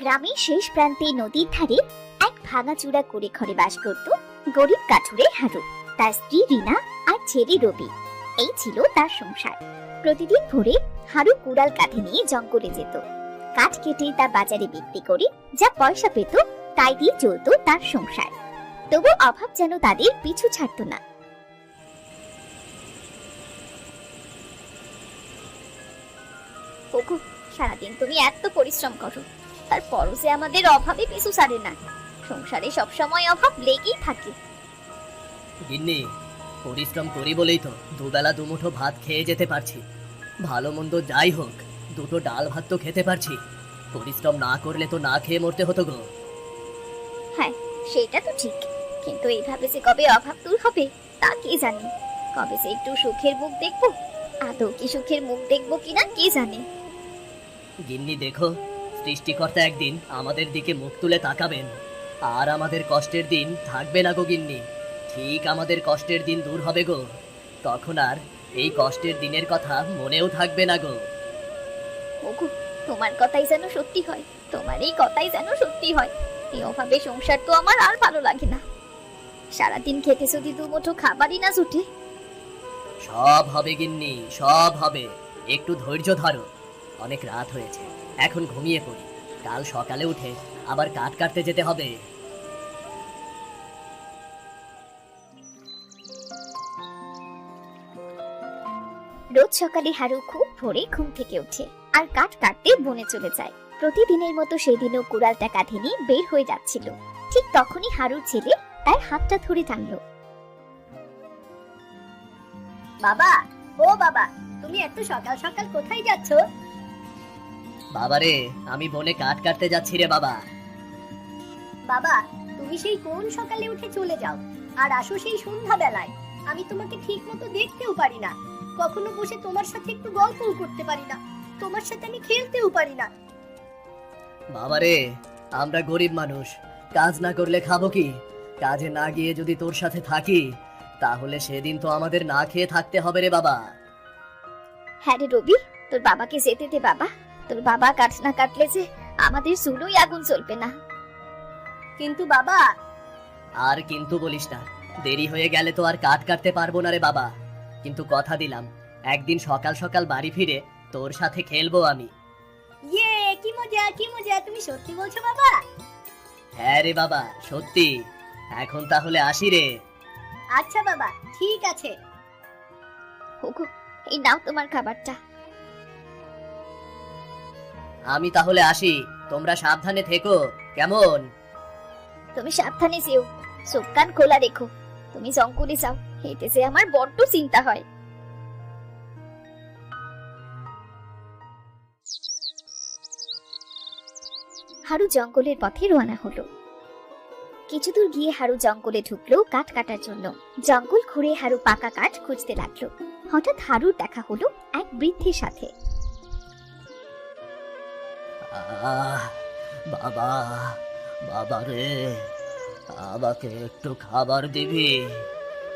গ্রামের শেষ প্রান্তে নদীর ধারে এক ভাঙাচুরা করে ঘরে বাস করত গরিব কাঠুরে হারু। তার স্ত্রী রিনা আর ছেলে রবি। এই ছিল তার সংসার। প্রতিদিন ভোরে হারু কুড়াল কাঁধে নিয়ে জঙ্গলে যেত। কাঠ কেটে তা বাজারে বিক্রি করে যা পয়সা পেত, তাই দিয়ে চলতো তার সংসার। তবু অভাব যেন তাদের পিছু ছাড়তো না। সারাদিন তুমি এত পরিশ্রম করো। তারপরও যে আমাদের অভাবে পিছু ছাড়ে না। সংসারে সবসময় অভাব লেগেই থাকে। গিন্নি পরিশ্রম করি বলেই তো দুবেলা দুমুঠো ভাত খেয়ে যেতে পারছি। ভালো মন্দ যাই হোক দুটো ডাল ভাত তো খেতে পারছি। পরিশ্রম না করলে তো না খেয়ে মরতে হতো গো। হ্যাঁ সেটা তো ঠিক। কিন্তু এইভাবে যে কবে অভাব দূর হবে তা কে জানে? কবে যে একটু সুখের মুখ দেখব আদৌ কি সুখের মুখ দেখব কিনা কে জানে? গিন্নি দেখো সৃষ্টিকর্তা একদিন আমাদের দিকে মুখ তুলে তাকাবেন। আর আমাদের কষ্টের দিন থাকবে না গো গিন্নি। ঠিক আমাদের কষ্টের দিন দূর হবে গো। তখন আর এই কষ্টের দিনের কথা মনেও থাকবে না গো। ওগো তোমার কথাই যেন সত্যি হয় তোমার এই কথাই যেন সত্যি হয়। এই অভাবে সংসার তো আমার আর ভালো লাগে না। সারাদিন খেতে যদি দু মুঠো খাবারই না জুটে। সব হবে গিন্নি সব হবে। একটু ধৈর্য ধরো। অনেক রাত হয়েছে। এখন ঘুমিয়ে পড়ি। কাল সকালে উঠে আবার কাঠ কাটতে যেতে হবে। রোজ সকালে হারু খুব ভোরে ঘুম থেকে ওঠে আর কাঠ কাটতে বনে চলে যায়। প্রতিদিনের মতো সেদিনও কুড়ালটা কাঁধে নিয়ে বের হয়ে যাচ্ছিল। ঠিক তখনই হারুর ছেলে তার হাতটা ধরে টানলো। বাবা ও বাবা তুমি এত সকাল সকাল কোথায় যাচ্ছ? বাবারে আমি বনে কাঠ কাটতে যাচ্ছি রে বাবা। বাবা তুমি সেই কোন সকালে উঠে চলে যাও? আর আসো সেই সন্ধ্যা বেলায় আমি তোমাকে ঠিক মতো দেখতেও পারি না। কখনো বসে তোমার সাথে একটু গল্পও করতে পারি না। তোমার সাথে আমি খেলতেও পারি না। বাবারে আমরা গরিব মানুষ। কাজ না করলে খাব কি? কাজে না গিয়ে যদি তোর সাথে থাকি তাহলে সেদিন তো আমাদের না খেয়ে থাকতে হবে রে বাবা। হ্যাঁ রে রবি তোর বাবাকে যেতে দে বাবা। তোর বাবা কাঠ না কাটলে যে আমাদের চুলোই আগুন চলবে না। কিন্তু বাবা। আর কিন্তু বলিস না দেরি হয়ে গেলে তো আর কাঠ কাটতে পারব না রে বাবা। কিন্তু কথা দিলাম একদিন সকাল সকাল বাড়ি ফিরে তোর সাথে খেলব আমি। ইয়ে কি মজা কি মজা তুমি সত্যি বলছো বাবা? হ্যাঁ রে বাবা সত্যি। এখন তাহলে আসি রে। আচ্ছা বাবা ঠিক আছে। ওগো এই নাও তোমার খাবারটা। আমি তাহলে আসি। তোমরা সাবধানে থেকো। কেমন? তুমি সাবধানে যেও। চোখ খোলা রেখো। তুমি জঙ্গলে যাও। হেঁটে যে আমার বড্ড চিন্তা হয়। হারু জঙ্গলের পথে রওনা হলো। কিছু দূর গিয়ে হারু জঙ্গলে ঢুকলো কাঠ কাটার জন্য। জঙ্গল ঘুরে হারু পাকা কাঠ খুঁজতে লাগল। হঠাৎ হারুর দেখা হলো এক বৃদ্ধির সাথে। আহ, বাবা বাবা রে আমাকে একটু খাবার দিবি।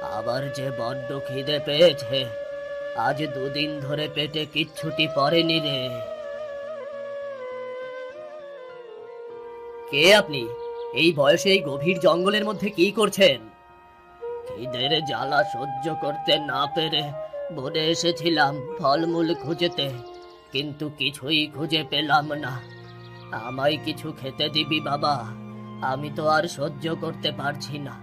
আবার যে বড্ড খিদে পেয়েছে আজ দুদিন ধরে পেটে কিচ্ছুটি পড়েনি রে। কে আপনি? এই বয়সে এই গভীর জঙ্গলের মধ্যে কি করছেন? খিদের জ্বালা সহ্য করতে না পেরে বনে এসেছিলাম ফলমূল খুঁজেতে। কিন্তু কিছুই খুঁজে পেলাম না। আমায় কিছু খেতে দিবি বাবা। আমি তো আর সহ্য করতে পারছি না।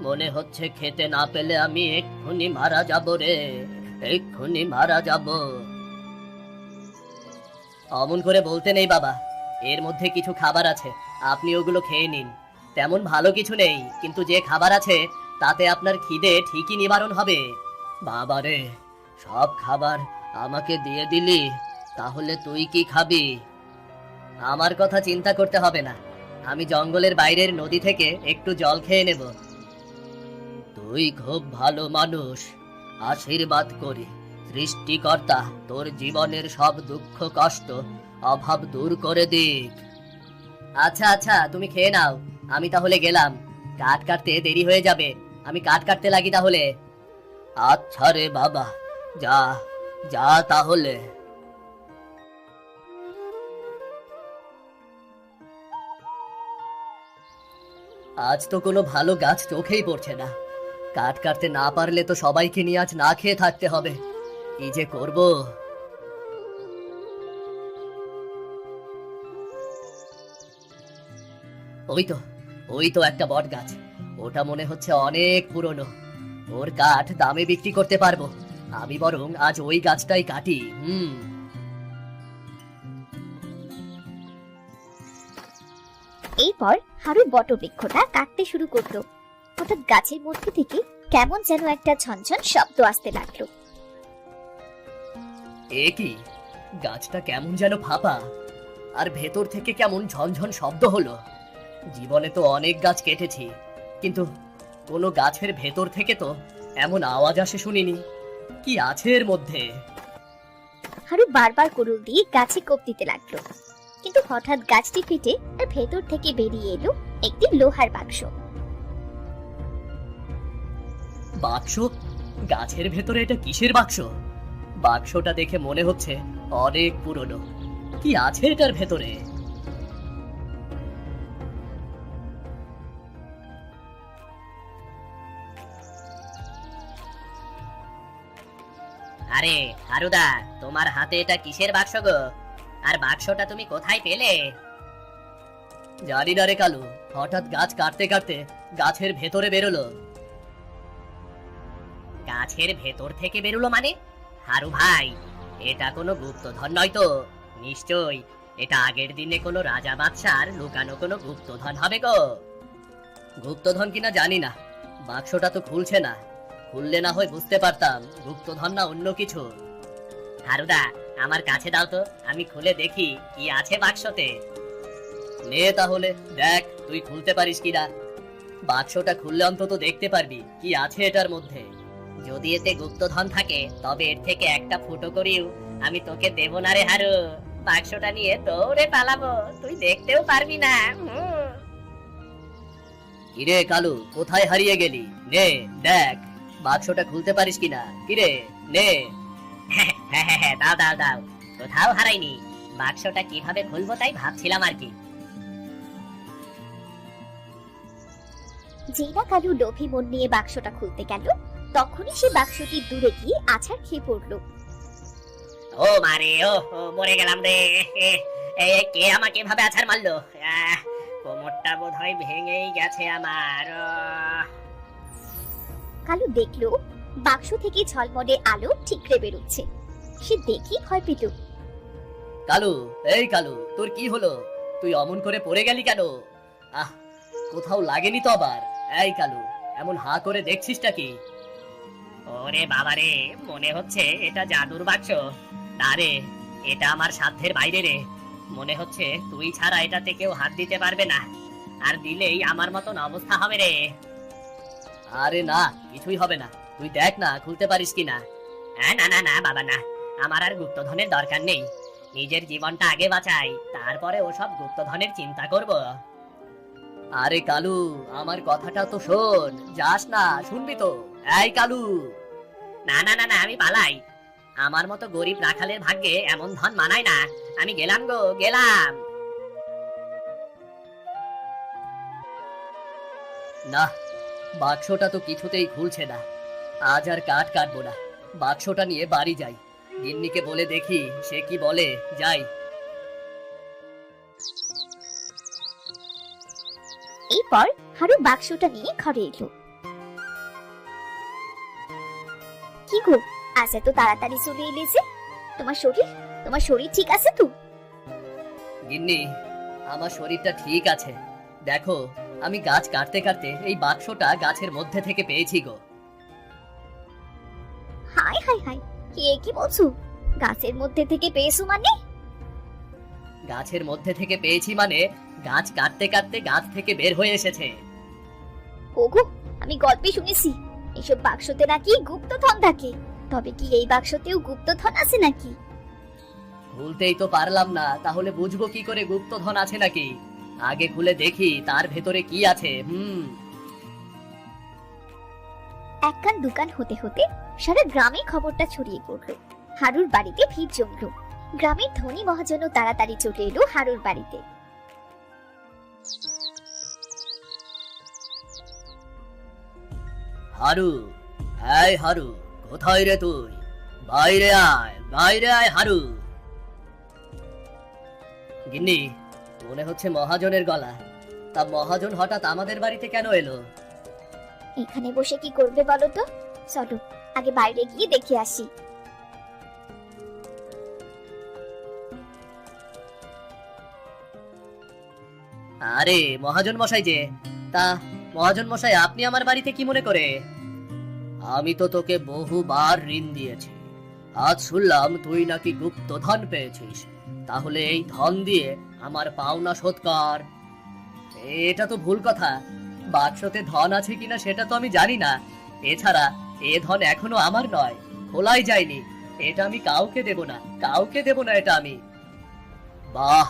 মনে হচ্ছে খেতে না পেলে আমি এক্ষুনি মারা যাব রে। এক্ষুনি মারা যাব। অমন করে বলতে নেই বাবা। এর মধ্যে কিছু খাবার আছে। আপনি ওগুলো খেয়ে নিন। তেমন ভালো কিছু নেই, কিন্তু যে খাবার আছে, তাতে আপনার খিদে ঠিকই নিবারণ হবে। বাবারে, সব খাবার আমাকে দিয়ে দিলি। তাহলে তুই কি খাবি? আমার কথা চিন্তা করতে হবে না। আমি জঙ্গলের বাইরের নদী থেকে একটু জল খেয়ে নেব। তুই খুব ভালো মানুষ। আশীর্বাদ করি। সৃষ্টিকর্তা, তোর জীবনের সব দুঃখ, কষ্ট, অভাব দূর করে দিক। আচ্ছা আচ্ছা তুমি খেয়ে নাও। আমি তাহলে গেলাম। কাঠ কাটতে দেরি হয়ে যাবে। আমি কাঠ কাটতে লাগি তাহলে। আচ্ছা রে বাবা। যা যা তাহলে। আজ তো কোনো ভালো গাছ চোখেই পড়ছে না। কাঠ কাটতে না পারলে তো সবাইকে নিয়ে আজ না খেয়ে থাকতে হবে। কি যে করব? ওই তো ওই তো একটা বট গাছ। ওটা মনে হচ্ছে অনেক পুরনো। ওর কাঠ দামে বিক্রি করতে পারব। আমি বরং আজ ওই গাছটাই কাটি, হুম। এরপর হারু বটবৃক্ষটা কাটতে শুরু করল। হঠাৎ গাছের মধ্যে থেকে কেমন যেন একটা ঝনঝন শব্দ আসতে লাগল। এ কি? গাছটা কেমন যেন ফাঁপা। আর ভেতর থেকে কেমন ঝনঝন শব্দ হলো। জীবনে তো অনেক গাছ কেটেছি কিন্তু কোনো গাছের ভেতর থেকে তো এমন আওয়াজ আসে শুনিনি। কি আছে এর মধ্যে? হারু বারবার কুড়ুল দিয়ে গাছে কোপ দিতে লাগল। কিন্তু হঠাৎ গাছটি ফেটে আর ভেতর থেকে বেরিয়ে এলো একটি লোহার বাক্স। বাক্স? গাছের ভেতরে এটা কিসের বাক্স? বাক্সটা দেখে মনে হচ্ছে অনেক পুরনো। কি আছে এটার ভেতরে? আরে, হারুদা, তোমার হাতে এটা কিসের বাক্স গো? আর বাক্সটা তুমি কোথায় পেলে? জানি না রে কালু, হঠাৎ গাছ কাটতে কাটতে গাছের ভেতরে বেরোলো। গাছের ভেতর থেকে বেরোলো মানে? হারু ভাই, এটা কোনো গুপ্তধন নয় তো? নিশ্চয় এটা আগের দিনে কোনো রাজা বাদশার লুকানো কোনো গুপ্তধন হবে গো। গুপ্তধন কিনা জানি না, বাক্সটা তো খুলছে না। খুললে না হয় বুঝতে পারতাম, গুপ্তধন না অন্য কিছু। হারুদা আমার কাছে দাও তো, আমি খুলে দেখি কি আছে বাক্সতে। নে তাহলে, দেখ, তুই খুলতে পারিস কিনা। বাক্সটা খুললে অন্তত দেখতে পারবি কি আছে এটার মধ্যে। যদি এতে গুপ্তধন থাকে, তবে এর থেকে একটা ফুটো করিও। আমি তোকে দেব না রে হারু। বাক্সটা নিয়ে দৌড়ে পালাবো। তুই দেখতেও পারবি না কিরে কালু, কোথায় হারিয়ে গেলি? নে, দেখ, বাক্সটা খুলতে পারিস কিনা? কিরে, নে। হ্যাঁ হ্যাঁ হ্যাঁ দাও দাও দাও। কোথাও হারাইনি। বাক্সটা কীভাবে খুলবো তাই ভাবছিলাম আর কি। যেই না কালু লোভী মন নিয়ে বাক্সটা খুলতে গেল তখনই সে বাক্সটি দূরে গিয়ে আছাড় খেয়ে পড়ল। ও মারে ও মরে গেলাম রে। কে আমাকে এভাবে আছাড় মারলো? কোমরটা বোধহয় ভেঙেই গেছে আমার। কালু দেখল বাক্স থেকে ঝলমলে আলো ঠিকরে বেরোচ্ছে। সে দেখি ভয় পেল কালু এই কালু তোর কি হলো? তুই অমন করে পড়ে গেলি কেন? আহ কোথাও লাগেনি তো আবার। এই কালু এমন হা করে দেখছিসটা কি? ওরে বাবারে মনে হচ্ছে এটা জাদুর বাক্স। না রে এটা আমার সাধ্যের বাইরে রে। মনে হচ্ছে তুই ছাড়া এটাতে কেউ হাত দিতে পারবে না। আর দিলেই আমার মতন অবস্থা হবে রে। আরে না কিছুই হবে না। তুই দেখ না, খুলতে পারিস কিনা। না না না, বাবা, না। আমার আর গুপ্তধনের দরকার নেই। নিজের জীবনটা আগে বাঁচাই, তারপরে ওসব গুপ্তধনের চিন্তা করব। আরে কালু, আমার কথাটা তো শোন, যাস না, শুনবি তো। এই কালু। না না না না, আমি পালাই। আমার মতো গরিব রাখালের ভাগ্যে এমন ধন মানায় না। আমি গেলাম গো, গেলাম। না, বাক্সটা তো কিছুতেই খুলছে না। আজ আর কাঠ কাটবো না। বাক্সটা নিয়ে বাড়ি যাই। গিন্নিকে বলে দেখি সে কি বলে যাই। এরপর হারু বাক্সটা নিয়ে ঘরে এলো। কি গো আজ এত তাড়াতাড়ি চলে এলে যে? তোমার শরীর? তোমার শরীর ঠিক আছে তো? গিন্নি আমার শরীরটা ঠিক আছে। দেখো আমি গাছ কাটতে কাটতে এই বাক্সটা গাছের মধ্যে থেকে পেয়েছি গো। Hi hi hi. কে কি বলছো? গাছের মধ্যে থেকে পেয়েছ মানে? গাছের মধ্যে থেকে পেয়েছি মানে গাছ কাটতে কাটতে গাছ থেকে বের হয়ে এসেছে। ওগো আমি গল্পে শুনেছি এসব বাক্সতে নাকি গুপ্তধন থাকে। তবে কি এই বাক্সতেও গুপ্তধন আছে নাকি? খুলতেই তো পারলাম না তাহলে বুঝব কি করে গুপ্তধন আছে নাকি? আগে খুলে দেখি তার ভেতরে কি আছে হুম। একখান দোকান হতে হতে সারা গ্রামে খবরটা ছড়িয়ে পড়ল। হারুর বাড়িতে ভিড় জমলো। গ্রামের ধনী মহাজনও তাড়াতাড়ি চলে এলো হারুর বাড়িতে। হারু এই হারু কোথায় রে তুই? বাইরে আয় বাইরে আয় হারু। গিন্নি মনে হচ্ছে মহাজনের গলা। তা মহাজন হঠাৎ আমাদের বাড়িতে কেন এলো? এখানে বসে কি করবে বলো তো? চলো। আগে বাইরে গিয়ে দেখে আসি। আরে, মহাজন মশাই যে। তা, মহাজন মশাই, আপনি আমার বাড়িতে কি মনে করে? আমি তো তোকে বহুবার ঋণ দিয়েছি। আজ শুনলাম তুই নাকি গুপ্ত ধন পেয়েছিস। তাহলে এই ধন দিয়ে আমার পাওনা শোধ কর। এটা তো ভুল কথা। বাক্সতে ধন আছে কিনা সেটা তো আমি জানি না। এছাড়া এ ধন এখনও আমার নয়, খোলাই যায়নি। এটা আমি কাউকে দেব না, কাউকে দেব না এটা আমি। বাহ,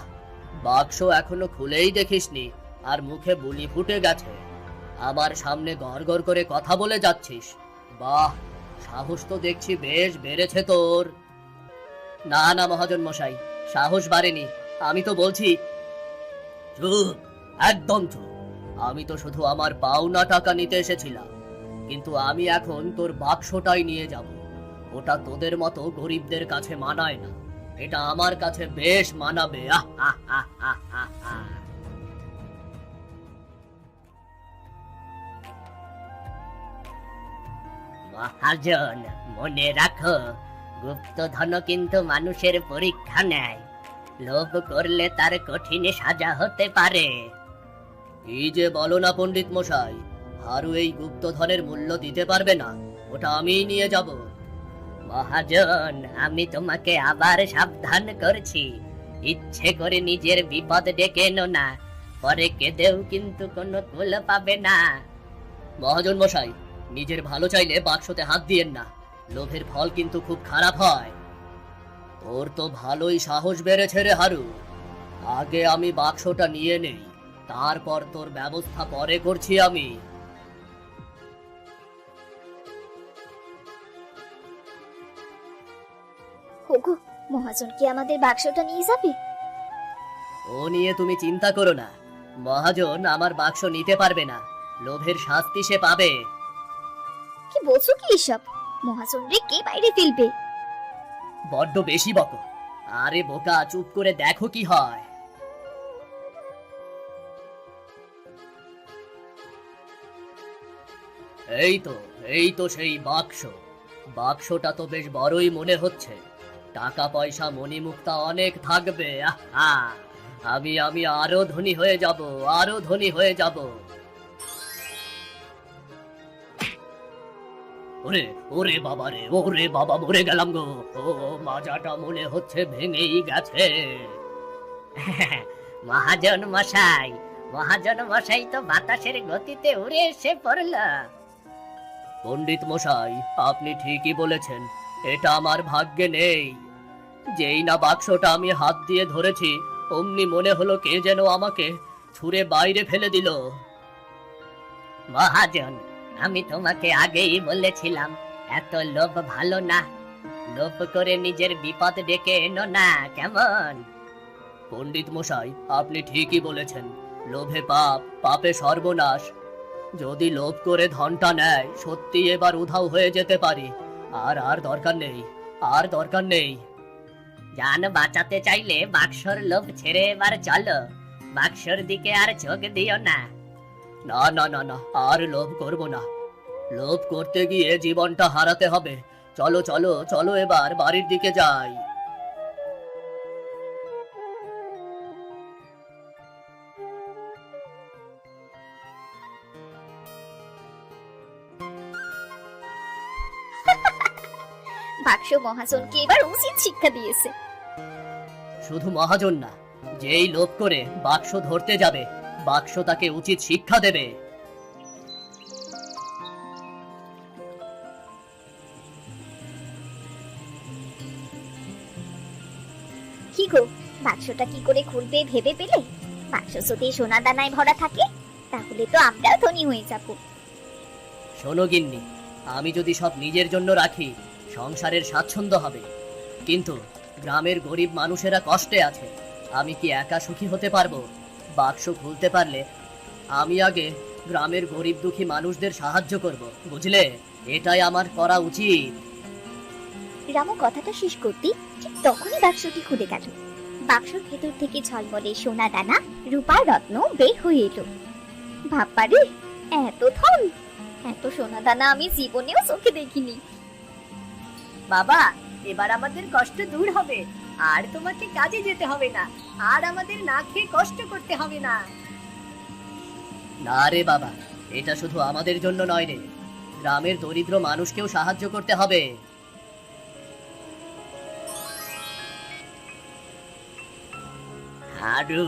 বাক্স এখনও খুলেই দেখিসনি, আর মুখে বুলি ফুটে গেছে। আমার সামনে গড় করে কথা বলে যাচ্ছিস। বাহ, সাহস তো দেখছি বেশ বেড়েছে তোর। না না, মহাজন মশাই, সাহস বাড়েনি। আমি তো বলছি একদম চুপ। আমি তো শুধু আমার পাওনা টাকা নিতে এসেছিলাম। কিন্তু আমি এখন তোর বাক্সটাই নিয়ে যাব। ওটা তোদের মতো গরিবদের কাছে মানায় না। এটা আমার কাছে বেশ মানাবে। মহাজন, মনে রাখো, গুপ্তধন কিন্তু মানুষের পরীক্ষা নেয়। লোভ করলে তার কঠিন সাজা হতে পারে। এই যে বলো না পণ্ডিত মশাই হারু এই গুপ্তধনের মূল্য দিতে পারবে না। ওটা আমিই নিয়ে যাব। মহাজন, আমি তোমাকে আবার সাবধান করছি। ইচ্ছে করে নিজের বিপদ ডেকে এনো না। পরে কেঁদেও কিন্তু কোনো কুল পাবে না। মহাজন মশাই, নিজের ভালো চাইলে বাক্সতে হাত দিয়েন না। লোভের ফল কিন্তু খুব খারাপ হয়। তোর তো ভালোই সাহস বেড়েছে রে হারু। আগে আমি বাক্সটা নিয়ে নেই। তারপর তোর ব্যবস্থা পরে করছি আমি। ওগো মহাজন কি আমাদের বাক্সটা নিয়ে যাবে? ও নিয়ে তুমি চিন্তা করো না। মহাজন আমার বাক্স নিতে পারবে না। লোভের শাস্তি সে পাবে। কি বলছো কি এসব? মহাজন রে কে বাইরে ফেলবে? বড্ড বেশি বকো। আরে বোকা চুপ করে দেখো কি হয়। এই তো এই তো সেই বাক্স। বাক্সটা তো বেশ বড়ই মনে হচ্ছে। টাকা পয়সা মণিমুক্তা অনেক থাকবে! আমি আমি আরও ধনী হয়ে যাব, আরও ধনী হয়ে যাব। ওরে ওরে বাবা রে, ওরে বাবা, মরে গেলাম গো। ও, মাজাটা মনে হচ্ছে ভেঙেই গেছে। মহাজন মশাই মহাজন মশাই তো বাতাসের গতিতে উড়ে এসে পড়ল। পণ্ডিত মশাই, আপনি ঠিকই বলেছেন। এটা আমার ভাগ্যে নেই। যেই না বাক্সটা আমি হাত দিয়ে ধরেছি অমনি মনে হলো কে যেন আমাকে ছুঁড়ে বাইরে ফেলে দিল। মহাজন আমি তোমাকে আগেই বলেছিলাম এত লোভ ভালো না। লোভ করে নিজের বিপদ ডেকে এনো না কেমন? পণ্ডিত মশাই আপনি ঠিকই বলেছেন লোভে পাপ পাপে সর্বনাশ। যদি লোভ করে ধনটা নেয় সত্যি এবার উধাও হয়ে যেতে পারি। আর আর দরকার নেই আর দরকার নেই। জান বাঁচাতে চাইলে বাক্সর লোভ ছেড়ে এবার চলো। বাক্সর দিকে আর চোখ দিও না। না না না না আর লোভ করব না। লোভ করতে গিয়ে জীবনটা হারাতে হবে। চলো চলো চলো এবার বাড়ির দিকে যাই। বাক্স মহাজনকে এবার উচিত শিক্ষা দিয়েছে। শুধু মহাজন না যেই লোভ করে বাক্স ধরতে যাবে বাক্স তাকে উচিত শিক্ষা দেবে। কি গো বাক্সটা কি করে খুলবে ভেবে পেলে? বাক্স যদি সোনা দানায় ভরা থাকে তাহলে তো আমরাও ধনী হয়ে যাব। শোনো গিন্নি আমি যদি সব নিজের জন্য রাখি সংসারের স্বাচ্ছন্দ্য হবে। কিন্তু গ্রামের গরিব মানুষেরা কষ্টে আছে। আমি কি একা সুখী হতে পারব? বাক্স খুলতে পারলে আমি আগে গ্রামের গরিব দুঃখী মানুষদের সাহায্য করব, বুঝলে? এটাই আমার করা উচিত। রামু কথাটা শেষ করতেই ঠিক তখনই বাক্সটি খুলে গেল। বাক্সর ভেতর থেকে ঝলমলে সোনা দানা রূপার রত্ন বের হয়ে এলো। ভাবপারে এত ধন! এত সোনা দানা আমি জীবনেও চোখে দেখিনি। বাবা এবার আমাদের কষ্ট দূর হবে। আর তোমাকে কাজে যেতে হবে না। আর আমাদের না খেয়ে কষ্ট করতে হবে না। না রে বাবা এটা শুধু আমাদের জন্য নয় রে। গ্রামের দরিদ্র মানুষকেও সাহায্য করতে হবে। হারু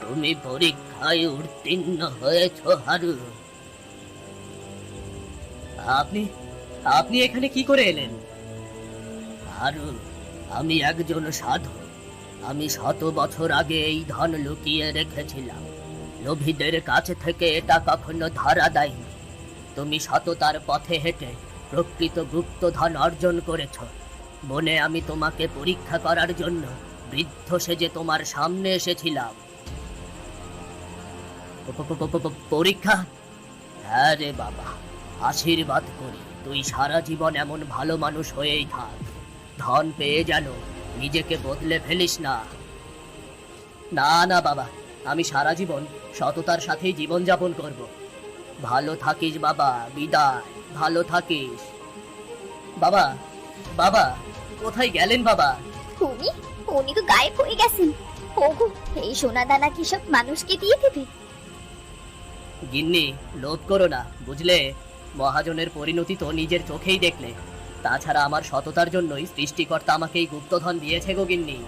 তুমি পরীক্ষায় উত্তীর্ণ হয়েছ হারু। আপনি আপনি এখানে কি করে এলেন? হারু আমি একজন সাধু। আমি শত বছর আগে এই ধন লুকিয়ে রেখেছিলাম। লোভীদের কাছ থেকে এটা কখনো ধরা দেয়নি। তুমি সততার পথে হেঁটে প্রকৃত গুপ্তধন অর্জন করেছ। মনে আমি তোমাকে পরীক্ষা করার জন্য বৃদ্ধ সেজে তোমার সামনে এসেছিলাম। পরীক্ষা? হ্যাঁ রে বাবা, আশীর্বাদ করি। তুই সারা জীবন এমন ভালো মানুষ হয়েই থাক। ধন পেয়ে যেন নিজেকে বদলে ফেলিস না। না না বাবা আমি সারা জীবন সততার সাথেই জীবন যাপন করব। ভালো থাকিস বাবা বিদায়। ভালো থাকিস। বাবা বাবা কোথায় গেলেন বাবা? উনি উনি তো গায়েব হয়ে গেছেন। ওগো এই সোনা দানা কি সব মানুষকে দিয়ে দেবে? গিন্নি লোভ করো না বুঝলে? মহাজনের পরিণতি তো নিজের চোখেই দেখলে। তাছাড়া আমার সততার জন্যই সৃষ্টিকর্তা আমাকে এই গুপ্তধন দিয়েছে গো গিন্নি।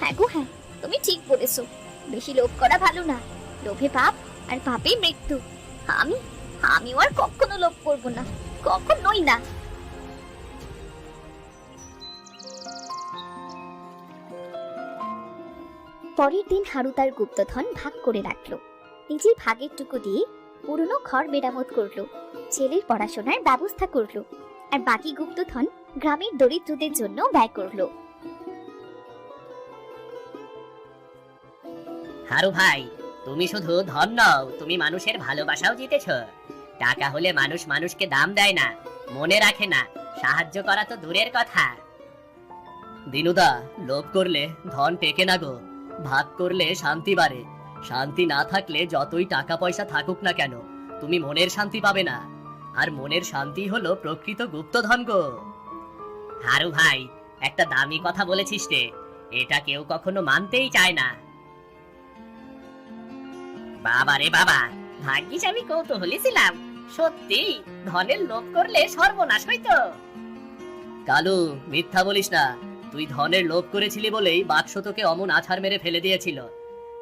হ্যাঁ গো হ্যাঁ তুমি ঠিক বলেছ। বেশি লোভ করা ভালো না। লোভে পাপ আর পাপে মৃত্যু। আমি, আমিও আর কখনো লোভ করব না। কখনোই না। পরের দিন হারু তার গুপ্তধন ভাগ করে রাখল। নিজের ভাগের টুকু দিয়ে পুরনো ঘর মেরামত করল। ছেলের পড়াশোনার ব্যবস্থা করল। আর বাকি গুপ্তধন গ্রামের দরিদ্রদের জন্য ব্যয় করল। হারু ভাই, তুমি শুধু ধন নাও, তুমি মানুষের ভালোবাসাও জিতেছ। টাকা হলে মানুষ মানুষকে দাম দেয় না, মনে রাখে না, সাহায্য করা তো দূরের কথা। দিনুদা, লোভ করলে ধন টেকে না গো, ভাগ করলে শান্তি বাড়ে। শান্তি না থাকলে যতই টাকা পয়সা থাকুক না কেন, তুমি মনের শান্তি পাবে না। আর মনের শান্তি হলো প্রকৃত গুপ্তধন গো। হারু ভাই, একটা দামি কথা বলেছিস রে। এটা কেউ কখনো মানতেই চায় না। বাবা রে বাবা, ভাগ্যিস আমি কৌতূহলী ছিলাম। সত্যি, ধনের লোভ করলে সর্বনাশ হইতো। কালু, মিথ্যা বলিস না। তুই ধনের লোভ করেছিলি বলেই বাক্স তোকে অমন আছাড় মেরে ফেলে দিয়েছিল।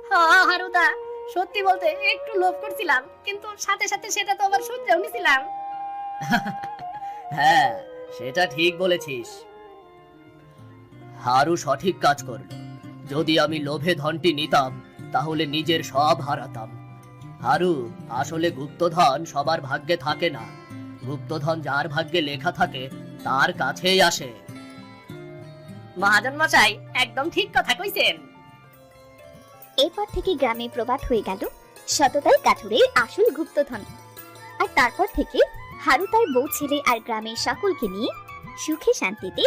হ্যাঁ হারুদা, সত্যি বলতে একটু লোভ করছিলাম, কিন্তু সাথে সাথে সেটা তো আবার সহ্যেও নিছিলাম। হ্যাঁ সেটা ঠিক বলেছিস। হারু সঠিক কাজ করল। যদি আমি লোভে ধনটি নিতাম তাহলে নিজের সব হারাতাম। হারু আসলে গুপ্তধন সবার ভাগ্যে থাকে না। গুপ্তধন যার ভাগ্যে লেখা থাকে তার কাছেই আসে। মহাজন মশাই একদম ঠিক কথা কইছেন। এরপর থেকে গ্রামে প্রবাদ হয়ে গেল সততাই কাঠুরের আসল গুপ্তধন। আর তারপর থেকে হারু তার বউ ছেলে আর গ্রামের সকলকে নিয়ে সুখে শান্তিতে